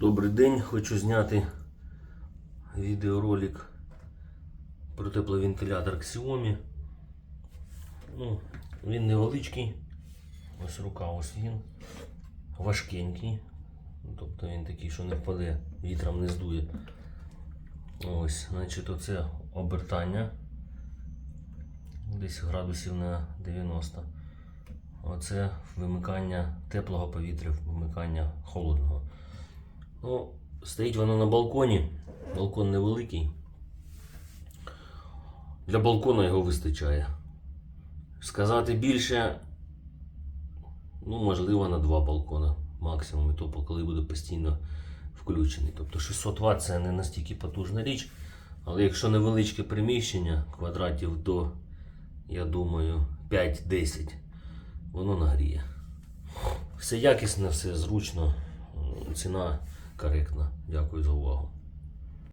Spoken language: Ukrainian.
Добрий день, хочу зняти відеоролик про тепловентилятор Xiaomi. Ну, він невеличкий. Ось рука, ось він. Важкенький. Ну, Тобто він такий, що не впаде, вітром не здує. Ось, значить, оце обертання. Десь градусів на 90. Оце вимикання теплого повітря, вимикання холодного. Ну, стоїть воно на балконі. Балкон невеликий. Для балкона його вистачає. Сказати більше, ну, можливо, на два балкона максимум, і то коли буде постійно включений. Тобто 600 Вт це не настільки потужна річ. Але якщо невеличке приміщення, квадратів до, я думаю, 5-10, воно нагріє. Все якісне, все зручно, ціна коректна. Дякую за увагу.